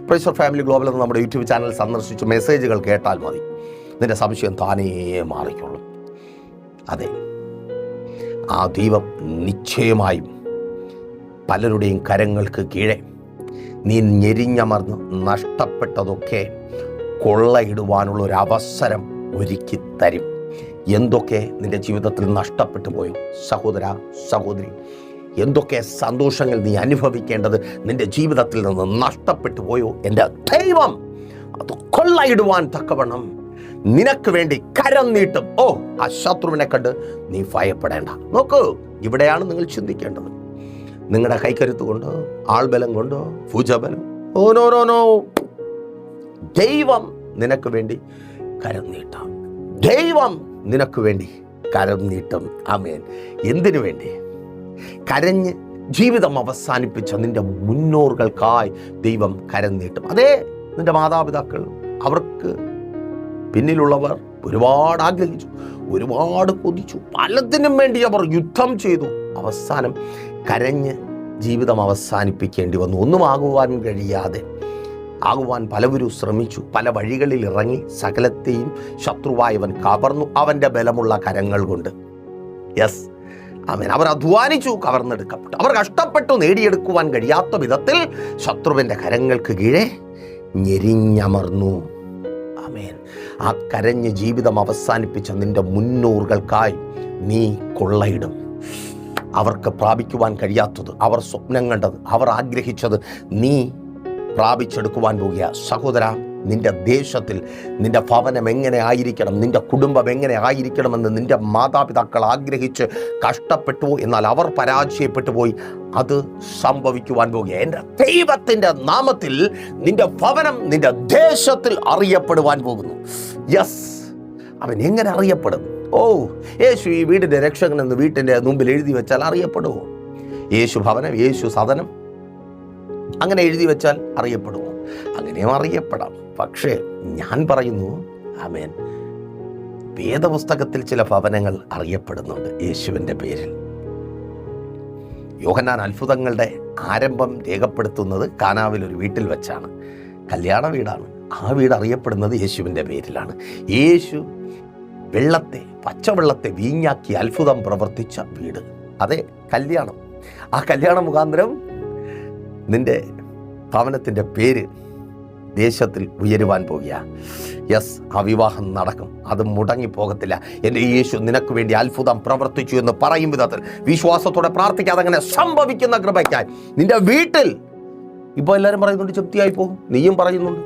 A: പ്രൈസർ ഫാമിലി ഗ്ലോബൽ എന്ന നമ്മുടെ യൂട്യൂബ് ചാനൽ സന്ദർശിച്ച് മെസ്സേജുകൾ കേട്ടാൽ മതി. നിന്റെ സംശയം താനേ മാറിക്കൊള്ളും. അതെ ആ ദൈവം നിശ്ചയമായും പലരുടെയും കരങ്ങൾക്ക് കീഴെ നീ ഞെരിഞ്ഞമർന്ന് നഷ്ടപ്പെട്ടതൊക്കെ കൊള്ളയിടുവാനുള്ള ഒരു അവസരം ഒരുക്കി തരും. എന്തൊക്കെ നിന്റെ ജീവിതത്തിൽ നഷ്ടപ്പെട്ടു പോയോ? സഹോദര സഹോദരി എന്തൊക്കെ സന്തോഷങ്ങൾ നീ അനുഭവിക്കേണ്ടത് നിന്റെ ജീവിതത്തിൽ നിന്ന് നഷ്ടപ്പെട്ടു പോയോ? എന്റെ ദൈവം അത് കൊള്ളയിടുവാൻ തക്കവണ്ണം നിനക്ക് വേണ്ടി കരം നീട്ടും. ഓ ആ ശത്രുവിനെ കണ്ട് നീ ഭയപ്പെടേണ്ട. നോക്കൂ ഇവിടെയാണ് നിങ്ങൾ ചിന്തിക്കേണ്ടത്. നിങ്ങളുടെ കൈക്കരുത്ത് കൊണ്ടോ ആൾബലം കൊണ്ടോ ഭുജബലം? Oh no no no. ദൈവം നിനക്ക് വേണ്ടി കരം നീട്ടാം. ദൈവം നിനക്ക് വേണ്ടി കരം നീട്ടും. ആമേൻ. എന്തിനു വേണ്ടി? കരഞ്ഞ് ജീവിതം അവസാനിപ്പിച്ച നിന്റെ മുന്നോറുകൾക്കായി ദൈവം കരം നീട്ടും. അതേ നിന്റെ മാതാപിതാക്കൾ അവർക്ക് പിന്നിലുള്ളവർ ഒരുപാട് ആഗ്രഹിച്ചു ഒരുപാട് കൊതിച്ചു. പലതിനും വേണ്ടി അവർ യുദ്ധം ചെയ്തു. അവസാനം കരഞ്ഞ് ജീവിതം അവസാനിപ്പിക്കേണ്ടി വന്നു. ഒന്നും ആകുവാനും കഴിയാതെ ആകുവാൻ പലവരും ശ്രമിച്ചു. പല വഴികളിൽ ഇറങ്ങി സകലത്തെയും ശത്രുവായവൻ കവർന്നു അവന്റെ ബലമുള്ള കരങ്ങൾ കൊണ്ട്. യെസ് അവൻ അവർ അധ്വാനിച്ചു കവർന്നെടുക്കപ്പെട്ടു. അവർ കഷ്ടപ്പെട്ടു നേടിയെടുക്കുവാൻ കഴിയാത്ത വിധത്തിൽ ശത്രുവിന്റെ കരങ്ങൾക്ക് കീഴെ ഞെരിഞ്ഞമർന്നു. ആമേൻ. ആ കരഞ്ഞ് ജീവിതം അവസാനിപ്പിച്ച നിന്റെ മുന്നൂറുകൾക്കായി നീ കൊള്ളയിടും. അവർക്ക് പ്രാപിക്കുവാൻ കഴിയാത്തത് അവർ സ്വപ്നം കണ്ടത് അവർ ആഗ്രഹിച്ചത് നീ പ്രാപിച്ചെടുക്കുവാൻ പോകുക. സഹോദര നിന്റെ ദേശത്തിൽ നിന്റെ ഭവനം എങ്ങനെ ആയിരിക്കണം? നിന്റെ കുടുംബം എങ്ങനെ ആയിരിക്കണമെന്ന് നിന്റെ മാതാപിതാക്കൾ ആഗ്രഹിച്ച് കഷ്ടപ്പെട്ടു എന്നാൽ അവർ പരാജയപ്പെട്ടു പോയി. അത് സംഭവിക്കുവാൻ പോകുക. എന്റെ ദൈവത്തിന്റെ നാമത്തിൽ നിന്റെ ഭവനം നിന്റെ ദേശത്തിൽ അറിയപ്പെടുവാൻ പോകുന്നു. യെസ് അവൻ എങ്ങനെ അറിയപ്പെടും? ഓ യേശു ഈ വീടിന്റെ രക്ഷകനെന്ന് വീട്ടിന്റെ മുമ്പിൽ എഴുതി വെച്ചാൽ അറിയപ്പെടുമോ യേശു ഭവനം യേശു സദനം അങ്ങനെ എഴുതി വെച്ചാൽ അറിയപ്പെടുമോ? അങ്ങനെയും അറിയപ്പെടാം. പക്ഷേ ഞാൻ പറയുന്നു ആമേൻ. വേദപുസ്തകത്തിൽ ചില ഭവനങ്ങൾ അറിയപ്പെടുന്നുണ്ട് യേശുവിന്റെ പേരിൽ. യോഹന്നാൻ അത്ഭുതങ്ങളുടെ ആരംഭം രേഖപ്പെടുത്തുന്നത് കാനാവിൽ ഒരു വീട്ടിൽ വെച്ചാണ്. കല്യാണ വീടാണ്. ആ വീട് അറിയപ്പെടുന്നത് യേശുവിന്റെ പേരിലാണ്. യേശു വെള്ളത്തെ പച്ചവെള്ളത്തെ വീഞ്ഞാക്കി അത്ഭുതം പ്രവർത്തിച്ച വീട്. അതെ കല്യാണം. ആ കല്യാണ മുഖാന്തരം നിന്റെ ഭവനത്തിന്റെ പേര് ദേശത്തിൽ ഉയരുവാൻ പോകുക യെസ് ആ വിവാഹം നടക്കും. അത് മുടങ്ങിപ്പോകത്തില്ല. എന്റെ യേശു നിനക്ക് വേണ്ടി അത്ഭുതം പ്രവർത്തിച്ചു എന്ന് പറയും വിധത്തിൽ വിശ്വാസത്തോടെ പ്രാർത്ഥിക്കാതെ അങ്ങനെ സംഭവിക്കുന്ന കൃപയ്ക്കായി. നിന്റെ വീട്ടിൽ ഇപ്പോൾ എല്ലാവരും പറയുന്നുണ്ട് ചെപ്തിയായി പോകും. നീയും പറയുന്നുണ്ട്.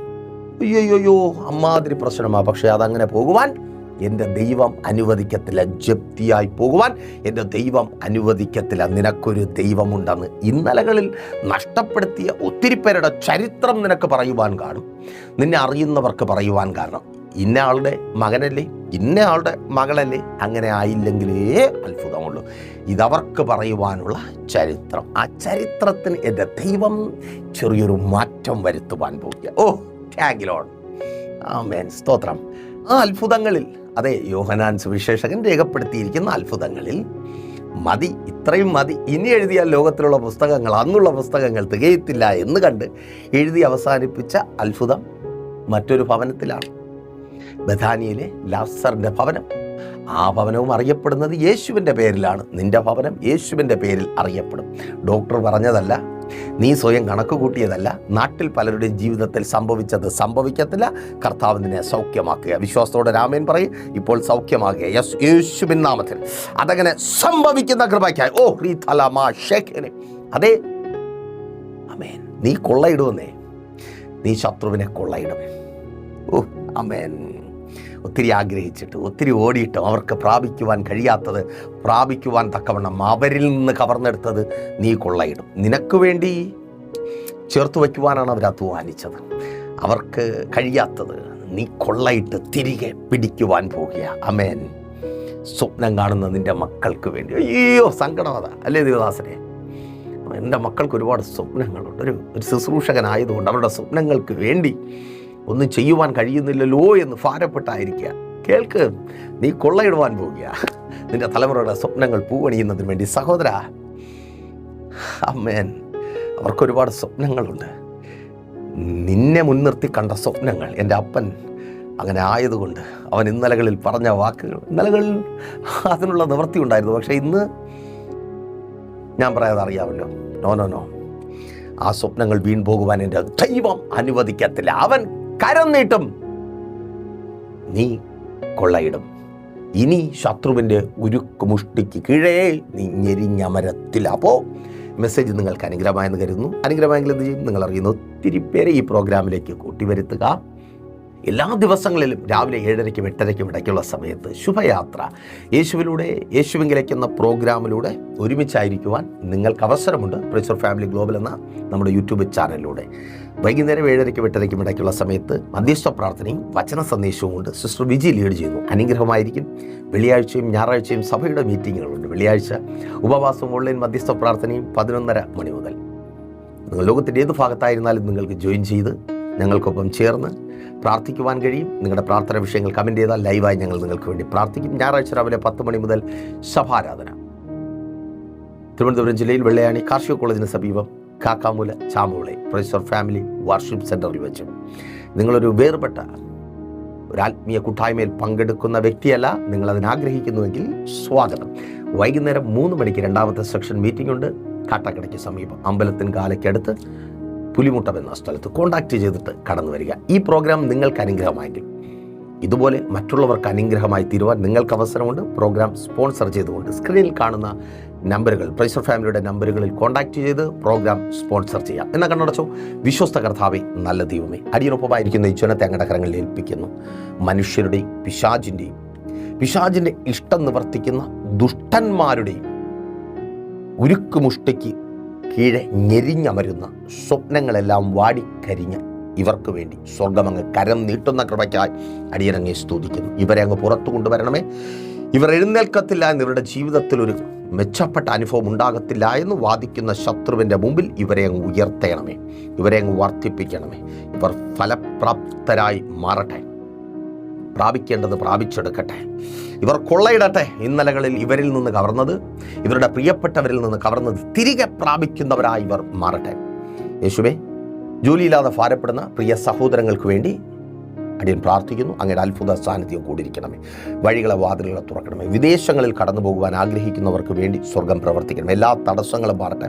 A: അയ്യോ അമ്മാതിരി പ്രശ്നമാണ് പക്ഷേ അതങ്ങനെ പോകുവാൻ എന്റെ ദൈവം അനുവദിക്കത്തില്ല. ജപ്തിയായി പോകുവാൻ എന്റെ ദൈവം അനുവദിക്കത്തില്ല. നിനക്കൊരു ദൈവമുണ്ടെന്ന് ഇന്നലകളിൽ നഷ്ടപ്പെടുത്തിയ ഒത്തിരി പേരുടെ ചരിത്രം നിനക്ക് പറയുവാൻ കാണും. നിന്നെ അറിയുന്നവർക്ക് പറയുവാൻ കാരണം ഇന്ന ആളുടെ മകനല്ലേ? ഇന്ന ആളുടെ മകളല്ലേ? അങ്ങനെ ആയില്ലെങ്കിലേ അത്ഭുതമുള്ളൂ. ഇതവർക്ക് പറയുവാനുള്ള ചരിത്രം. ആ ചരിത്രത്തിന് എന്റെ ദൈവം ചെറിയൊരു മാറ്റം വരുത്തുവാൻ പോകുക. ഓ ടാങ്കിലോൺ ആ മേൻ സ്തോത്രം. ആ അത്ഭുതങ്ങളിൽ അതെ യോഹനാൻ സുവിശേഷകൻ രേഖപ്പെടുത്തിയിരിക്കുന്ന അത്ഭുതങ്ങളിൽ മതി ഇത്രയും മതി. ഇനി എഴുതിയ ലോകത്തിലുള്ള പുസ്തകങ്ങൾ അന്നുള്ള പുസ്തകങ്ങൾ തികയത്തില്ല എന്ന് കണ്ട് എഴുതി അവസാനിപ്പിച്ച അത്ഭുതം മറ്റൊരു ഭവനത്തിലാണ്. ബഥാനിയിലെ ലാസറിന്റെ ഭവനം. ആ ഭവനവും അറിയപ്പെടുന്നത് യേശുവിന്റെ പേരിലാണ്. നിന്റെ ഭവനം യേശുവിന്റെ പേരിൽ അറിയപ്പെടും. ഡോക്ടർ പറഞ്ഞതല്ല നീ സ്വയം കണക്ക് കൂട്ടിയതല്ല നാട്ടിൽ പലരുടെയും ജീവിതത്തിൽ സംഭവിച്ചത് സംഭവിക്കത്തില്ല. കർത്താവ് നിന്നെ സൗഖ്യമാക്കുക. വിശ്വാസത്തോടെ രാമൻ പറയും ഇപ്പോൾ സൗഖ്യമാകുക. യെസ് യേശുവിൻ നാമത്തിൽ. അതങ്ങനെ സംഭവിക്കുന്ന കൃപയ്ക്കായി. ഓ ഹ്രീ തലമാ ഷേഖനെ അതെ അമേൻ നീ കൊള്ളയിടുമെന്നേ. നീ ശത്രുവിനെ കൊള്ളയിടും. ഓ അമേൻ ഒത്തിരി ആഗ്രഹിച്ചിട്ട് ഒത്തിരി ഓടിയിട്ടും അവർക്ക് പ്രാപിക്കുവാൻ കഴിയാത്തത് പ്രാപിക്കുവാൻ തക്കവണ്ണം അവരിൽ നിന്ന് കവർന്നെടുത്തത് നീ കൊള്ളയിടും. നിനക്ക് വേണ്ടി ചേർത്ത് വയ്ക്കുവാനാണ് അവർ അധ്വാനിച്ചത്. അവർക്ക് കഴിയാത്തത് നീ കൊള്ളയിട്ട് തിരികെ പിടിക്കുവാൻ പോകുക അമേൻ സ്വപ്നം കാണുന്ന നിന്റെ മക്കൾക്ക് വേണ്ടി. അയ്യോ സങ്കടം അതാ. അല്ലേ ദേവദാസനെ? എന്റെ മക്കൾക്ക് ഒരുപാട് സ്വപ്നങ്ങളുണ്ട്. ഒരു ഒരു ശുശ്രൂഷകനായതുകൊണ്ട് അവരുടെ സ്വപ്നങ്ങൾക്ക് വേണ്ടി ഒന്നും ചെയ്യുവാൻ കഴിയുന്നില്ലല്ലോ എന്ന് ഭാരപ്പെട്ടായിരിക്കുക കേൾക്ക് നീ കൊള്ളയിടുവാൻ പോവുക നിന്റെ തലമുറയുടെ സ്വപ്നങ്ങൾ പൂവണിയുന്നതിന് വേണ്ടി സഹോദര. അമ്മേൻ അവർക്കൊരുപാട് സ്വപ്നങ്ങളുണ്ട്. നിന്നെ മുൻനിർത്തി കണ്ട സ്വപ്നങ്ങൾ എന്റെ അപ്പൻ അങ്ങനെ ആയതുകൊണ്ട് അവൻ ഇന്നലകളിൽ പറഞ്ഞ വാക്കുകൾ ഇന്നലകളിൽ അതിനുള്ള നിവൃത്തി ഉണ്ടായിരുന്നു. പക്ഷേ ഇന്ന് ഞാൻ പറയാതെ അറിയാമല്ലോ. നോ നോ നോ ആ സ്വപ്നങ്ങൾ വീൺ പോകുവാൻ എന്റെ ദൈവം അനുവദിക്കത്തില്ല. അവൻ കരം നീട്ടും. നീ കൊള്ളയിടും. ഇനി ശത്രുവിന്റെ ഉരുക്ക് മുഷ്ടിക്ക് കീഴേ നീ ഞെരിഞ്ഞമരത്തില്ല അപ്പോൾ മെസ്സേജ് നിങ്ങൾക്ക് അനുഗ്രഹമായെന്ന് കരുതുന്നു. അനുഗ്രഹമായെങ്കിൽ എന്ത് ചെയ്യും? നിങ്ങൾ അറിയുന്ന ഒത്തിരി പേരെ ഈ പ്രോഗ്രാമിലേക്ക് കൂട്ടിവരുത്തുക. എല്ലാ ദിവസങ്ങളിലും രാവിലെ ഏഴരയ്ക്കും എട്ടരയ്ക്കും ഇടയ്ക്കുള്ള സമയത്ത് ശുഭയാത്ര. യേശുവിലൂടെ യേശുവിങ്കിലേക്ക് എന്ന പ്രോഗ്രാമിലൂടെ ഒരുമിച്ചായിരിക്കുവാൻ നിങ്ങൾക്ക് അവസരമുണ്ട്. പ്രിച്ചർ ഫാമിലി ഗ്ലോബൽ എന്ന നമ്മുടെ യൂട്യൂബ് ചാനലിലൂടെ. വൈകുന്നേരം ഏഴരയ്ക്കും എട്ടരയ്ക്കും ഇടയ്ക്കുള്ള സമയത്ത് മധ്യസ്ഥ പ്രാർത്ഥനയും വചന സന്ദേശവും കൊണ്ട് സിസ്റ്റർ വിജി ലീഡ് ചെയ്യുന്നു. അനുഗ്രഹമായിരിക്കും. വെള്ളിയാഴ്ചയും ഞായറാഴ്ചയും സഭയുടെ മീറ്റിങ്ങുകളുണ്ട്. വെള്ളിയാഴ്ച ഉപവാസം ഓൺലൈൻ മധ്യസ്ഥ പ്രാർത്ഥനയും പതിനൊന്നര മണി മുതൽ. നിങ്ങൾ ലോകത്തിന്റെ ഏത് ഭാഗത്തായിരുന്നാലും നിങ്ങൾക്ക് ജോയിൻ ചെയ്ത് ഞങ്ങൾക്കൊപ്പം ചേർന്ന് പ്രാർത്ഥിക്കുവാൻ കഴിയും. നിങ്ങളുടെ പ്രാർത്ഥന വിഷയങ്ങൾ കമന്റ് ചെയ്താൽ ലൈവായി ഞങ്ങൾ നിങ്ങൾക്ക് വേണ്ടി പ്രാർത്ഥിക്കും. ഞായറാഴ്ച രാവിലെ പത്ത് മണി മുതൽ സഭാരാധന. തിരുവനന്തപുരം ജില്ലയിൽ വെള്ളയാണി കാർഷിക കോളേജിന് സമീപം കാക്കാമൂല ചാമ്പുളെ പ്രൊഫസർ ഫാമിലി വാർഷിപ്പ് സെന്ററിൽ വെച്ചും. നിങ്ങളൊരു വേർപെട്ട ഒരു ആത്മീയ കൂട്ടായ്മയിൽ പങ്കെടുക്കുന്ന വ്യക്തിയല്ല നിങ്ങൾ അതിനാഗ്രഹിക്കുന്നുവെങ്കിൽ സ്വാഗതം. വൈകുന്നേരം മൂന്ന് മണിക്ക് രണ്ടാമത്തെ സെക്ഷൻ മീറ്റിംഗ് ഉണ്ട്. കാട്ടാക്കടയ്ക്ക് സമീപം അമ്പലത്തിൻ കാലയ്ക്കടുത്ത് പുലിമുട്ടം എന്ന സ്ഥലത്ത് കോണ്ടാക്ട് ചെയ്തിട്ട് കടന്നു വരിക. ഈ പ്രോഗ്രാം നിങ്ങൾക്ക് അനുഗ്രഹമായെങ്കിൽ ഇതുപോലെ മറ്റുള്ളവർക്ക് അനുഗ്രഹമായി തീരുവാൻ നിങ്ങൾക്ക് അവസരമുണ്ട്. പ്രോഗ്രാം സ്പോൺസർ ചെയ്തുകൊണ്ട് സ്ക്രീനിൽ കാണുന്ന നമ്പറുകൾ പ്രൈസർ ഫാമിലിയുടെ നമ്പറുകളിൽ കോൺടാക്ട് ചെയ്ത് പ്രോഗ്രാം സ്പോൺസർ ചെയ്യാം. എന്ന കണ്ണടച്ചോ? വിശ്വസ്ത കർത്താവെ നല്ല ദൈവമേ. അടിയനൊപ്പമായിരിക്കുന്ന ഈ ജനത്തെ അങ്ങയുടെ കരങ്ങളിൽ ഏൽപ്പിക്കുന്നു. മനുഷ്യരുടെയും പിശാജിന്റെയും പിശാജിന്റെ ഇഷ്ടം നിവർത്തിക്കുന്ന ദുഷ്ടന്മാരുടെയും ഉരുക്കുമുഷ്ടിക്ക് കീഴെ ഞെരിഞ്ഞമരുന്ന സ്വപ്നങ്ങളെല്ലാം വാടിക്കരിഞ്ഞ് ഇവർക്ക് വേണ്ടി സ്വർഗമങ്ങ് കരം നീട്ടുന്ന കൃപയ്ക്കായി അടിയനങ്ങെ സ്തുതിക്കുന്നു. ഇവരെ അങ്ങ് പുറത്തു കൊണ്ടുവരണമേ. ഇവർ എഴുന്നേൽക്കത്തില്ല എന്ന് ഇവരുടെ ജീവിതത്തിൽ ഒരു മെച്ചപ്പെട്ട അനുഭവം ഉണ്ടാകത്തില്ല എന്ന് വാദിക്കുന്ന ശത്രുവിന്റെ മുമ്പിൽ ഇവരെ അങ്ങ് ഉയർത്തേണമേ. ഇവരെ അങ്ങ് വർദ്ധിപ്പിക്കണമേ. ഇവർ ഫലപ്രാപ്തരായി മാറട്ടെ. പ്രാപിക്കേണ്ടത് പ്രാപിച്ചെടുക്കട്ടെ. ഇവർ കൊള്ളയിടട്ടെ ഇന്നലകളിൽ ഇവരിൽ നിന്ന് കവർന്നത്. ഇവരുടെ പ്രിയപ്പെട്ടവരിൽ നിന്ന് കവർന്നത് തിരികെ പ്രാപിക്കുന്നവരായി ഇവർ മാറട്ടെ. യേശുവേ ജോലിയില്ലാതെ ഭാരപ്പെടുന്ന പ്രിയ സഹോദരങ്ങൾക്ക് വേണ്ടി അടിയൻ പ്രാർത്ഥിക്കുന്നു. അങ്ങയുടെ അത്ഭുത സാന്നിധ്യം കൂടിയിരിക്കണമേ. വഴികളെ വാതിലുകളെ തുറക്കണമേ. വിദേശങ്ങളിൽ കടന്നു പോകുവാൻ ആഗ്രഹിക്കുന്നവർക്ക് വേണ്ടി സ്വർഗം പ്രവർത്തിക്കണം എല്ലാ തടസ്സങ്ങളും മാറട്ടെ.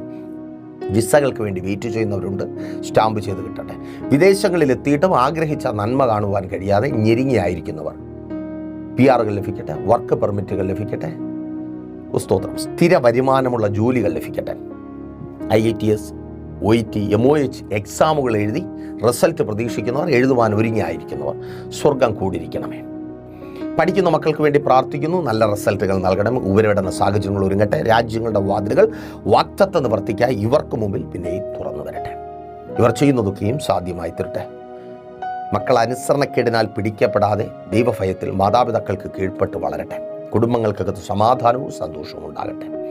A: വിസകൾക്ക് വേണ്ടി വെയിറ്റ് ചെയ്യുന്നവരുണ്ട്. സ്റ്റാമ്പ് ചെയ്ത് കിട്ടട്ടെ. വിദേശങ്ങളിൽ എത്തിയിട്ടും ആഗ്രഹിച്ച നന്മ കാണുവാൻ കഴിയാതെ ഞെരുങ്ങിയായിരിക്കുന്നവർ പി ആറുകൾ ലഭിക്കട്ടെ വർക്ക് പെർമിറ്റുകൾ ലഭിക്കട്ടെ. സ്തോത്രം. സ്ഥിര വരുമാനമുള്ള ജോലികൾ ലഭിക്കട്ടെ. I I T S O T M O H എക്സാമുകൾ എഴുതി റിസൾട്ട് പ്രതീക്ഷിക്കുന്നവർ എഴുതുവാൻ ഒരുങ്ങിയായിരിക്കുന്നവർ സ്വർഗം കൂടിയിരിക്കണമേ. പഠിക്കുന്ന മക്കൾക്ക് വേണ്ടി പ്രാർത്ഥിക്കുന്നു. നല്ല റിസൾട്ടുകൾ നൽകണം. ഉപരിവിടുന്ന സാഹചര്യങ്ങൾ ഒരുങ്ങട്ടെ. രാജ്യങ്ങളുടെ വാതിലുകൾ വാക്തത്വ നിവർത്തിക്കാൻ ഇവർക്ക് മുമ്പിൽ പിന്നെയും തുറന്നു വരട്ടെ. ഇവർ ചെയ്യുന്നതൊക്കെയും സാധ്യമായി തീരട്ടെ. മക്കൾ അനുസരണക്കേടിനാൽ പിടിക്കപ്പെടാതെ ദൈവഭയത്തിൽ മാതാപിതാക്കൾക്ക് കീഴ്പ്പെട്ട് വളരട്ടെ. കുടുംബങ്ങൾക്കകത്ത് സമാധാനവും സന്തോഷവും ഉണ്ടാകട്ടെ.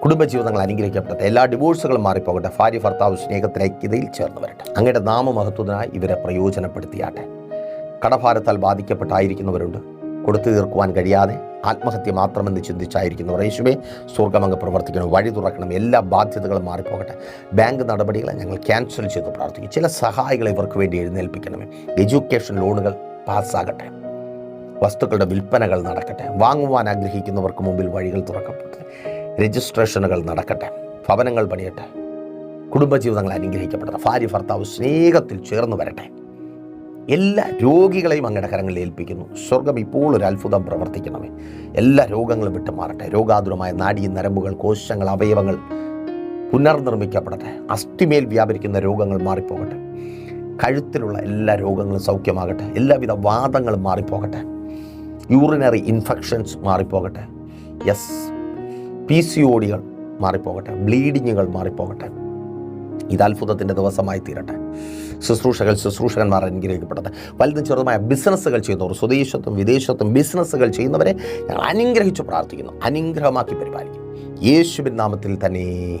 A: കുടുംബജീവിതങ്ങൾ അനുഗ്രഹിക്കപ്പെടട്ടെ എല്ലാ ഡിവോഴ്സുകളും മാറിപ്പോകട്ടെ. ഭാര്യ ഭർത്താവ് സ്നേഹത്തിന് ഐക്യതയിൽ ചേർന്ന് വരട്ടെ. അങ്ങയുടെ നാമമഹത്വത്തിനായി ഇവരെ പ്രയോജനപ്പെടുത്തിയാട്ടെ. കടഭാരത്താൽ ബാധിക്കപ്പെട്ടായിരിക്കുന്നവരുണ്ട്. കൊടുത്തു തീർക്കുവാൻ കഴിയാതെ ആത്മഹത്യ മാത്രമെന്ന് ചിന്തിച്ചായിരിക്കുന്നവർ. യേശുവേ സ്വർഗമങ്ങ് പ്രവർത്തിക്കണം വഴി തുറക്കണം. എല്ലാ ബാധ്യതകളും മാറിപ്പോകട്ടെ. ബാങ്ക് നടപടികളെ ഞങ്ങൾ ക്യാൻസൽ ചെയ്ത് പ്രാർത്ഥിക്കും ചില സഹായികളെ ഇവർക്ക് വേണ്ടി എഴുന്നേൽപ്പിക്കണമേ. എഡ്യൂക്കേഷൻ ലോണുകൾ പാസ്സാകട്ടെ. വസ്തുക്കളുടെ വിൽപ്പനകൾ നടക്കട്ടെ. വാങ്ങുവാൻ ആഗ്രഹിക്കുന്നവർക്ക് മുമ്പിൽ വഴികൾ തുറക്കപ്പെടട്ടെ രജിസ്ട്രേഷനുകൾ നടക്കട്ടെ. ഭവനങ്ങൾ പണിയട്ടെ. കുടുംബജീവിതങ്ങൾ അനുഗ്രഹിക്കപ്പെടട്ടെ. ഭാര്യ ഭർത്താവ് സ്നേഹത്തിൽ ചേർന്ന് വരട്ടെ. എല്ലാ രോഗികളെയും അങ്ങയുടെ കരങ്ങളിൽ ഏൽപ്പിക്കുന്നു. സ്വർഗം ഇപ്പോൾ ഒരു അത്ഭുതം പ്രവർത്തിക്കണമേ. എല്ലാ രോഗങ്ങളും വിട്ടു മാറട്ടെ രോഗാതുരമായ നാഡീ നരമ്പുകൾ കോശങ്ങൾ അവയവങ്ങൾ പുനർനിർമ്മിക്കപ്പെടട്ടെ. അസ്ഥിമേൽ വ്യാപരിക്കുന്ന രോഗങ്ങൾ മാറിപ്പോകട്ടെ. കഴുത്തിലുള്ള എല്ലാ രോഗങ്ങളും സൗഖ്യമാകട്ടെ. എല്ലാവിധ വാദങ്ങളും മാറിപ്പോകട്ടെ. യൂറിനറി ഇൻഫെക്ഷൻസ് മാറിപ്പോകട്ടെ. യെസ് പി സി ഒടികൾ മാറിപ്പോകട്ടെ. ബ്ലീഡിങ്ങുകൾ മാറിപ്പോകട്ടെ. ഇത് അത്ഭുതത്തിന്റെ ദിവസമായി തീരട്ടെ. ശുശ്രൂഷകൾ ശുശ്രൂഷകന്മാർ അനുഗ്രഹിക്കപ്പെടട്ടെ വലുതും ചെറുതുമായ ബിസിനസ്സുകൾ ചെയ്യുന്നവർ സ്വദേശത്തും വിദേശത്തും ബിസിനസ്സുകൾ ചെയ്യുന്നവരെ ഞങ്ങൾ അനുഗ്രഹിച്ച് പ്രാർത്ഥിക്കുന്നു. അനുഗ്രഹമാക്കി പരിപാലിക്കും. യേശുവിൻ നാമത്തിൽ തന്നെ